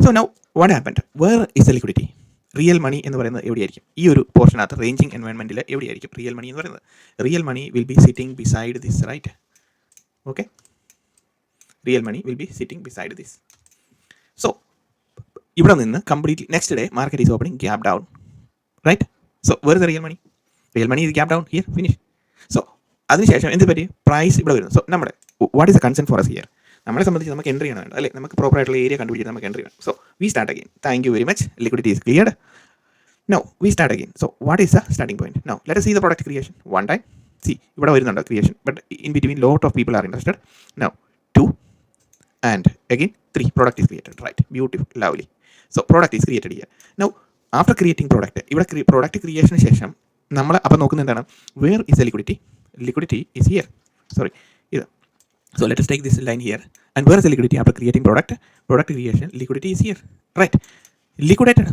So now what happened where is the liquidity real money എന്ന് പറയുന്നത് എവിടെയായിരിക്കും? ഈ ഒരു പോർഷനകത്ത് റേഞ്ചിങ് എൻവയൺമെന്റിൽ എവിടെയായിരിക്കും റിയൽ മണി എന്ന് പറയുന്നത്? Real money will be sitting beside this right okay real money will be sitting beside this so ഇവിടെ നിന്ന് completely next day market is opening gap down right so where is real money real money ഇത് gap down here finish so അതിനുശേഷം എന്ത് പറ്റി? Price ഇവിടെ വരുന്നു. So നമ്മുടെ what is a concept for us here നമ്മളെ സംബന്ധിച്ച് നമുക്ക് എൻട്രി ചെയ്യണം അല്ലേ? നമുക്ക് പ്രോപ്പർ ആയിട്ടുള്ള ഏരിയ കണ്ടുപിടിച്ച് നമുക്ക് എൻട്രി വേണം. So we start again thank you very much liquidity is cleared no we start again so what is the starting point no let see the product creation one time see ഇവിടെ വരുന്നുണ്ട് creation but in between lot of people are interested no two and again three product is created right beautiful lovely so product is created ചെയ്യുക now after creating product ഇവിടെ product ക്രിയേഷന് ശേഷം നമ്മൾ അപ്പം നോക്കുന്നത് എന്താണ്? Where is a liquidity liquidity is here. Sorry. Either. So let us take this line here. And where is the liquidity after creating product? Product creation, liquidity is here. Right. Liquidated.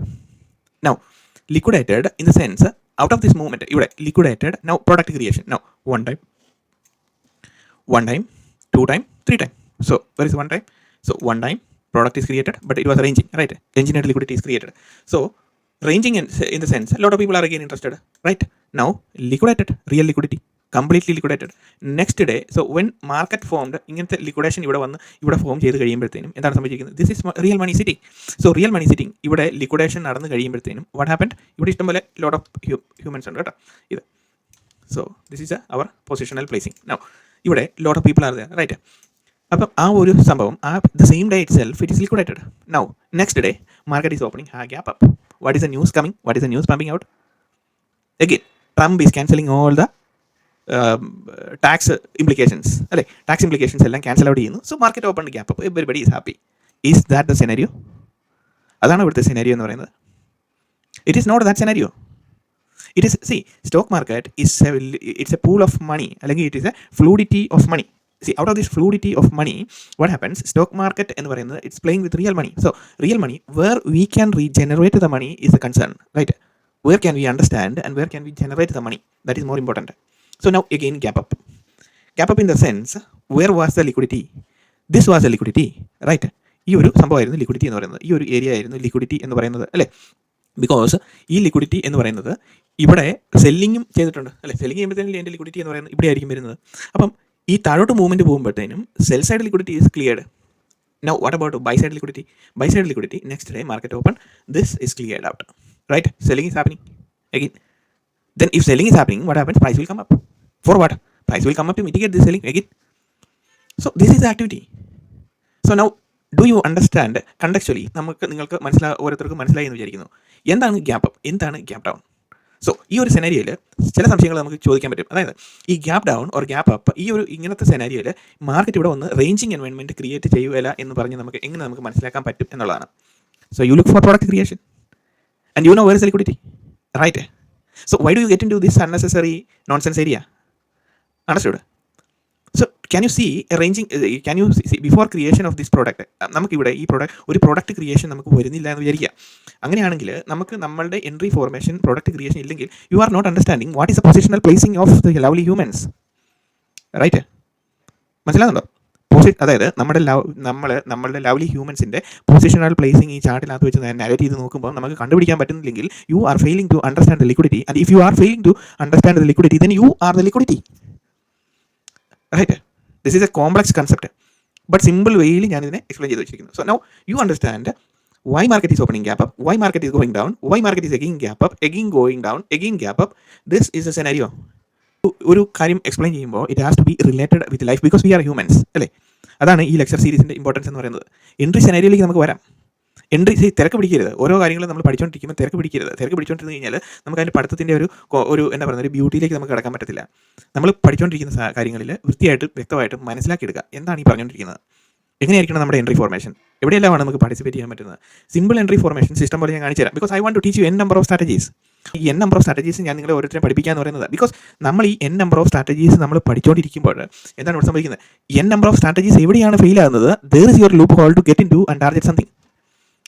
Now, liquidated in the sense out of this movement, you right, liquidated. Now product creation. Now one time. One time, two time, three time. So where is one time? So one time product is created, but it was ranging, right? Engineered liquidity is created. So ranging in, in the sense a lot of people are again interested, right? Now liquidated, real liquidity. Completely liquidated next day so when market formed ഇങ്ങനത്തെ liquidation ഇവിടെ വന്ന് ഇവിടെ form ചെയ്ത് കഴിയുമ്പോഴത്തേനും എന്താണ് സംഭവിക്കുന്നത് this is real money sitting so real money sitting ഇവിടെ liquidation നടന്ന് കഴിയുമ്പോഴത്തേനും വാട്ട് ഹാപ്പൻഡ് ഇവിടെ ഇഷ്ടംപോലെ ലോട്ട് ഓഫ് ഹ്യൂമൻസ് ഉണ്ട് കേട്ടോ. ഇത്. So this is our positional placing no ഇവിടെ lot of people are there right അപ്പം ആ ഒരു സംഭവം ആ the same day itself it is liquidated now next day market is opening ah gap what is a news coming what is a news pumping out again Trump is cancelling all the tax implications അല്ലേ? Tax implications എല്ലാം cancel out ചെയ്യുന്നു. So market open gap അപ്പോൾ everybody is happy is that the scenario അതാണ് ഇവിടുത്തെ scenario എന്ന് പറയുന്നത്. It is not that scenario it is see stock market is it's a pool of money അല്ലെങ്കിൽ it is a fluidity of money see out of this fluidity of money what happens stock market എന്ന് പറയുന്നത് it's playing with real money so real money where we can regenerate the money is a concern right where can we understand and where can we generate the money that is more important So now again gap up. Gap up in the sense, where was the liquidity? This was the liquidity, right? ഈ ഒരു സംഭവമായിരുന്നു liquidity എന്ന് പറയുന്നത്. ഈ ഒരു area ആയിരുന്നു liquidity എന്ന് പറയുന്നത് അല്ലേ? ബിക്കോസ് ഈ ലിക്വിഡിറ്റി എന്ന് പറയുന്നത് ഇവിടെ സെല്ലിങ്ങും ചെയ്തിട്ടുണ്ട് അല്ലേ? സെല്ലിങ് ചെയ്യുമ്പോഴത്തേനും എന്റെ ലിക്വിഡിറ്റി എന്ന് പറയുന്നത് ഇവിടെ ആയിരിക്കും വരുന്നത്. അപ്പം ഈ താഴോട്ട് movement പോകുമ്പോഴത്തേനും sell side liquidity is cleared now what about buy side liquidity buy side liquidity next day market open this is cleared out right selling is happening again then if selling is happening what happens price will come up. For what? Price will come up to mitigate this selling again so this is the activity. So now do you understand കണ്ടക്ച്വലി നമുക്ക് നിങ്ങൾക്ക് മനസ്സിലാ ഓരോരുത്തർക്കും മനസ്സിലായി എന്ന് വിചാരിക്കുന്നു. എന്താണ് gap up എന്താണ് gap down so ഈ ഒരു സെനാരിയോയിൽ ചില സംശയങ്ങൾ നമുക്ക് ചോദിക്കാൻ പറ്റും. അതായത് ഈ gap down or gap up ഈ ഒരു ഇങ്ങനത്തെ സെനാരിയോയിൽ മാർക്കറ്റ് ഇവിടെ ഒന്ന് റേഞ്ചിങ് എൻവയൺമെന്റ് ക്രിയേറ്റ് ചെയ്യുകയില്ല എന്ന് പറഞ്ഞ് നമുക്ക് എങ്ങനെ നമുക്ക് മനസ്സിലാക്കാൻ പറ്റും എന്നുള്ളതാണ്. So you look for product creation and you know where is liquidity right so why do you get in to this unnecessary nonsense Understood? So so can you see arranging can you see before creation of this product നമുക്കിവിടെ ഈ product ഒരു product creation നമുക്ക് വരുന്നില്ല എന്ന് വിചാരിക്കുക. അങ്ങനെയാണെങ്കിൽ നമുക്ക് നമ്മളുടെ എൻട്രി ഫോർമേഷൻ പ്രോഡക്റ്റ് ക്രിയേഷൻ ഇല്ലെങ്കിൽ you are not understanding what is a positional placing of the lovely humans right മനസ്സിലാകുന്നുണ്ടോ പൊസി അതായത് നമ്മുടെ ലവ് നമ്മൾ നമ്മളുടെ ലവ്ലി ഹ്യൂമൻസിന്റെ പൊസിഷണൽ പ്ലേസിംഗ് ഈ ചാർട്ടിനകത്ത് വെച്ച് നാരേറ്റ് ചെയ്ത് നോക്കുമ്പോൾ നമുക്ക് കണ്ടുപിടിക്കാൻ പറ്റുന്നില്ലെങ്കിൽ you are failing to understand the liquidity and if you are failing to understand the liquidity then you are the liquidity right this is a complex concept but simple വേയിൽ ഞാൻ ഇതിനെ എക്സ്പ്ലെയിൻ ചെയ്ത് വെച്ചിരിക്കുന്നു. So no you understand why market is opening gap up why market is going down why market is again gap up again going down again gap up this is a scenario. ഒരു കാര്യം explain ചെയ്യുമ്പോൾ it has to be related with life because we are humans അല്ലേ? അതാണ് ഈ lecture സീരീസിന്റെ importance എന്ന് പറയുന്നത്. Entry സെനാരിയോയിലേക്ക് നമുക്ക് വരാം. എൻട്രി തിരക്ക് പിടിക്കരുത്. ഓരോ കാര്യങ്ങളും നമ്മൾ പഠിച്ചുകൊണ്ടിരിക്കുമ്പോൾ തിരക്ക് പിടിക്കരുത്. തിരക്ക് പിടിച്ചുകൊണ്ടിരുന്ന് കഴിഞ്ഞാൽ നമുക്ക് അതിന്റെ പഠിത്തത്തിന്റെ ഒരു ഒരു എന്താ പറയുക ഒരു ബ്യൂട്ടിയിലേക്ക് നമുക്ക് കിടക്കാൻ പറ്റത്തില്ല. നമ്മൾ പഠിച്ചുകൊണ്ടിരിക്കുന്ന കാര്യങ്ങളിൽ വൃത്തിയായിട്ട് വ്യക്തമായിട്ട് മനസ്സിലാക്കിയെടുക്കുക എന്താണ് ഈ പറഞ്ഞുകൊണ്ടിരിക്കുന്നത് എങ്ങനെയായിരിക്കണം നമ്മുടെ എൻട്രി ഫോർമേഷൻ എവിടെയെല്ലാമാണ് നമുക്ക് പാർട്ടിസിപ്പേറ്റ് ചെയ്യാൻ പറ്റുന്നത്? സിമ്പിൾ എൻട്രി ഫോർമേഷൻ സിസ്റ്റം പോലെ ഞാൻ കാണിച്ചു തരാം because I want to teach you N number of strategies ഈ എൻ നമ്പർ ഓഫ് സ്ട്രാറ്റജീസ് ഞാൻ നിങ്ങളെ ഓരോരുത്തരെ പഠിപ്പിക്കുക എന്ന് പറയുന്നത്. ബിക്കോസ് നമ്മൾ ഈ എൻ നമ്പർ ഓഫ് സ്ട്രാറ്റജീസ് നമ്മൾ പഠിച്ചുകൊണ്ടിരിക്കുമ്പോൾ എന്താണ് ഇവിടെ സംഭവിക്കുന്നത്? എൻ നമ്പർ ഓഫ് സ്ട്രാറ്റജീസ് എവിടെയാണ് ഫെയിൽ ആകുന്നത്? There is your loophole to get in to and target something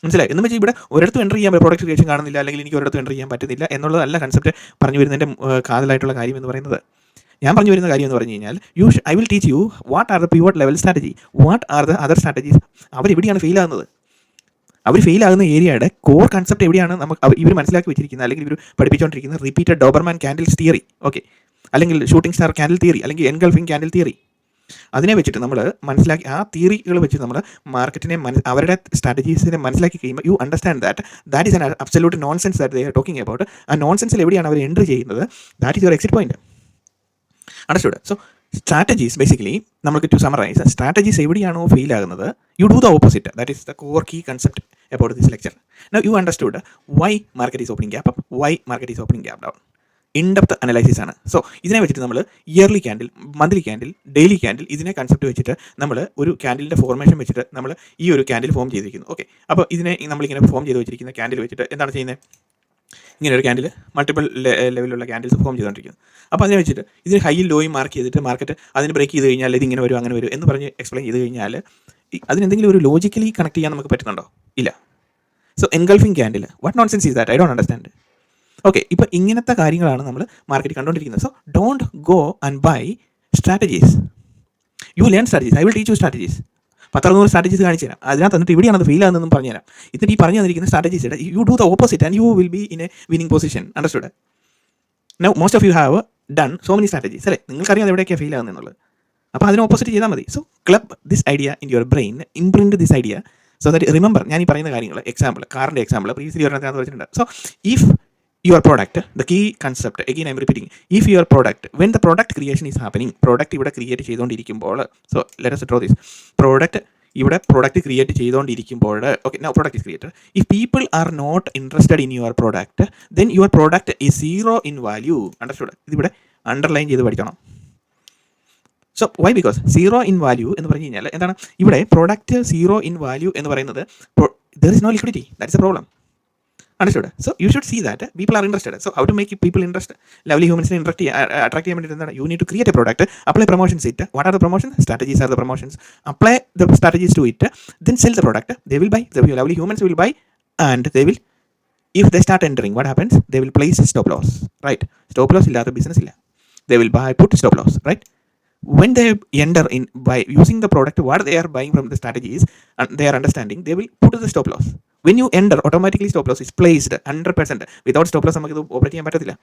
മനസ്സിലായി? എന്ന് വെച്ചാൽ ഇവിടെ ഒരിടത്തും എന്റർ ചെയ്യാൻ പ്രോഡക്റ്റ് ക്രിയേഷൻ കാണുന്നില്ല. അല്ലെങ്കിൽ എനിക്ക് ഒരിടത്തും എന്റർ ചെയ്യാൻ പറ്റുന്നില്ല എന്നുള്ളതല്ല കൺസെപ്റ്റ് പറഞ്ഞു വരുന്നതിന്റെ കാതലായിട്ടുള്ള കാര്യം എന്ന് പറയുന്നത്. ഞാൻ പറഞ്ഞു വരുന്ന കാര്യം എന്ന് പറഞ്ഞു കഴിഞ്ഞാൽ you I will teach you what are the pure level strategy what are the other strategies അവരെവിടെയാണ് fail ആകുന്നത്? അവർ ഫെയിൽ ആകുന്ന ഏരിയയുടെ കോർ കൺസെപ്റ്റ് എവിടെയാണ് നമുക്ക് ഇവർ മനസ്സിലാക്കി വെച്ചിരിക്കുന്നത്? അല്ലെങ്കിൽ ഇവർ പഠിപ്പിച്ചുകൊണ്ടിരിക്കുന്ന repeated Doberman candles theory okay അല്ലെങ്കിൽ ഷൂട്ടിംഗ് സ്റ്റാർ ക്യാൻഡിൽ തിയറി അല്ലെങ്കിൽ എൻഗൾഫിംഗ് ക്യാൻഡിൽ തിയറി അതിനെ വെച്ചിട്ട് നമ്മൾ മനസ്സിലാക്കി ആ തിയറികൾ വെച്ച് നമ്മൾ മാർക്കറ്റിനെ അവരുടെ സ്ട്രാറ്റജീസിനെ മനസ്സിലാക്കി കഴിയുമ്പോൾ you understand that that is an absolute nonsense that they are talking about ആ നോൺ സെൻസിൽ എവിടെയാണ് അവർ എൻട്രി ചെയ്യുന്നത്? That is your exit point understood so strategies basically നമുക്ക് ടു സമറൈസ് സ്ട്രാറ്റജീസ് എവിടെയാണോ ഫെയിൽ ആകുന്നത് you do the opposite that is the core key concept about this lecture now you understood why market is opening gap why market is opening gap down in depth analysis ആണ്. So ഇതിനെ വെച്ചിട്ട് നമ്മൾ yearly candle monthly candle daily candle ഇതിനെ concept വെച്ചിട്ട് നമ്മൾ ഒരു ക്യാൻഡിലിന്റെ formation വെച്ചിട്ട് നമ്മൾ ഈ ഒരു ക്യാൻഡിൽ ഫോം ചെയ്തിരിക്കുന്നു. ഓക്കെ അപ്പോൾ ഇതിനെ നമ്മളിങ്ങനെ ഫോം ചെയ്ത് വെച്ചിരിക്കുന്ന ക്യാൻഡിൽ വെച്ചിട്ട് എന്താണ് ചെയ്യുന്നത് ഇങ്ങനെ ഒരു ക്യാൻഡിൽ മൾട്ടിപ്പിൾ ലെവലിലുള്ള ക്യാൻഡിൽസ് ഫോം ചെയ്തുകൊണ്ടിരിക്കുന്നു അപ്പോൾ അതിനെ വെച്ചിട്ട് ഇതിന് ഹൈയും ലോയും മാർക്ക് ചെയ്തിട്ട് മാർക്കറ്റ് അതിന് ബ്രേക്ക് ചെയ്ത് കഴിഞ്ഞാൽ ഇത് ഇങ്ങനെ വരും അങ്ങനെ വരും എന്ന് പറഞ്ഞ് എക്സ്പ്ലെയിൻ ചെയ്ത് കഴിഞ്ഞാൽ അതിനെന്തെങ്കിലും ഒരു ലോജിക്കലി കണക്ട് ചെയ്യാൻ നമുക്ക് പറ്റുന്നുണ്ടോ? ഇല്ല. So engulfing candle what nonsense is that I don't understand okay ഇപ്പോൾ ഇങ്ങനത്തെ കാര്യങ്ങളാണ് നമ്മൾ മാർക്കറ്റ് കണ്ടുകൊണ്ടിരിക്കുന്നത് so don't go and buy strategies you learn strategies I will teach you strategies പത്തറുന്നൂറ് strategies കാണിച്ചു തരാം. അതിനകത്ത് എന്നിട്ട് ഇവിടെയാണ് അത് ഫെയിൽ ആകുന്നതെന്നും പറഞ്ഞുതരാം എന്നിട്ട് ഈ പറഞ്ഞു തന്നിരിക്കുന്ന strategies you do the opposite and you will be in a winning position understood now most of you have done so many strategies അല്ലേ? നിങ്ങൾക്കറിയാം എവിടെയൊക്കെയാണ് ഫെയിൽ എന്നുള്ളത് അപ്പോൾ അതിന് ഓപ്പോസിറ്റ് ചെയ്താൽ മതി. So club this idea in your brain imprint this idea so that remember ഞാൻ ഈ പറയുന്ന കാര്യങ്ങൾ എക്സാമ്പിൾ കാറിന്റെ എക്സാമ്പിൾ പ്രീവിയസ് ഒരെണ്ണത്തിനകത്ത് വെച്ചിട്ടുണ്ട്. So if your product the key concept again i'm repeating if your product when the product creation is happening product ഇവിടെ create ചെയ്തുകൊണ്ടിരിക്കുമ്പോൾ so let's draw this product ഇവിടെ പ്രോഡക്റ്റ് ക്രിയേറ്റ് ചെയ്തുകൊണ്ടിരിക്കുമ്പോൾ okay no product is created if people are not interested in your product then your product is zero in value understood ഇതിവിടെ underline ചെയ്ത് പഠിക്കണം. So why because zero in value എന്ന് പറഞ്ഞു കഴിഞ്ഞാൽ എന്താണ്? ഇവിടെ പ്രോഡക്റ്റ് സീറോ ഇൻ വാല്യൂ എന്ന് പറയുന്നത് there is no liquidity that is a problem understood so you should see that people are interested so how to make people interest lovely ഹ്യൂമൻസിനെ interest attract ചെയ്യാൻ വേണ്ടി എന്താണ് you need to create a product apply promotions it what are the promotion strategies are the promotions apply the strategies to it then sell the product they will buy the lovely humans will buy and they will if they start entering what happens they will place stop loss right stop loss ഇല്ലാത്ത business ഇല്ല they will buy put stop loss right when they enter in by using the product what they are buying from the strategies and they are understanding they will put the stop loss. When you enter automatically stop loss is placed 100% without stop loss നമുക്ക് ഇത് operate ചെയ്യാൻ പറ്റത്തില്ല.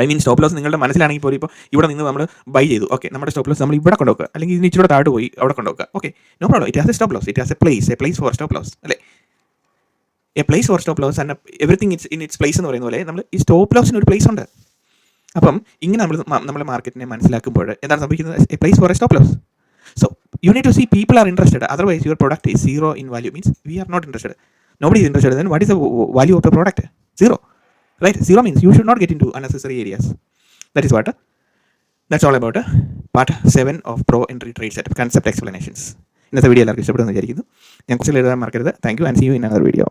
I mean stop loss നിങ്ങളുടെ മനസ്സിലാണെങ്കിൽ പോലും ഇപ്പോൾ ഇവിടെ നിന്ന് നമ്മൾ ബൈ ചെയ്തു. ഓക്കെ നമ്മുടെ സ്റ്റോപ്പ് ലോസ് നമ്മൾ ഇവിടെ കൊണ്ടുവെക്കുക. അല്ലെങ്കിൽ ഇതിന് ഇച്ചിരി താഴ് പോയി അവിടെ കൊണ്ടുവെക്കുക. Okay no problem it has a stop loss it has a place a place for stop loss അല്ലേ? A place for stop loss and everything it's in it's place എന്ന് പറയുന്ന പോലെ നമ്മൾ ഈ സ്റ്റോപ്പ് ലോസിന് ഒരു പ്ലേസ് ഉണ്ട്. അപ്പം ഇങ്ങനെ നമ്മൾ നമ്മൾ മാർക്കറ്റിനെ മനസ്സിലാക്കുമ്പോൾ എന്താണ് സംഭവിക്കുന്നത്? A place for a stop loss so you need to see people are interested otherwise your product is zero in value means we are not interested nobody is interested then what is the value of the product zero right zero means you should not get in to unnecessary areas that is what that's all about part seven of pro entry trade set concept explanations ഇന്നത്തെ video എല്ലാവർക്കും ഇഷ്ടപ്പെടുമെന്ന് വിചാരിക്കുന്നു ഞാൻ കുറിച്ച് എഴുതാൻ മറക്കരുത് thank you and see you in another video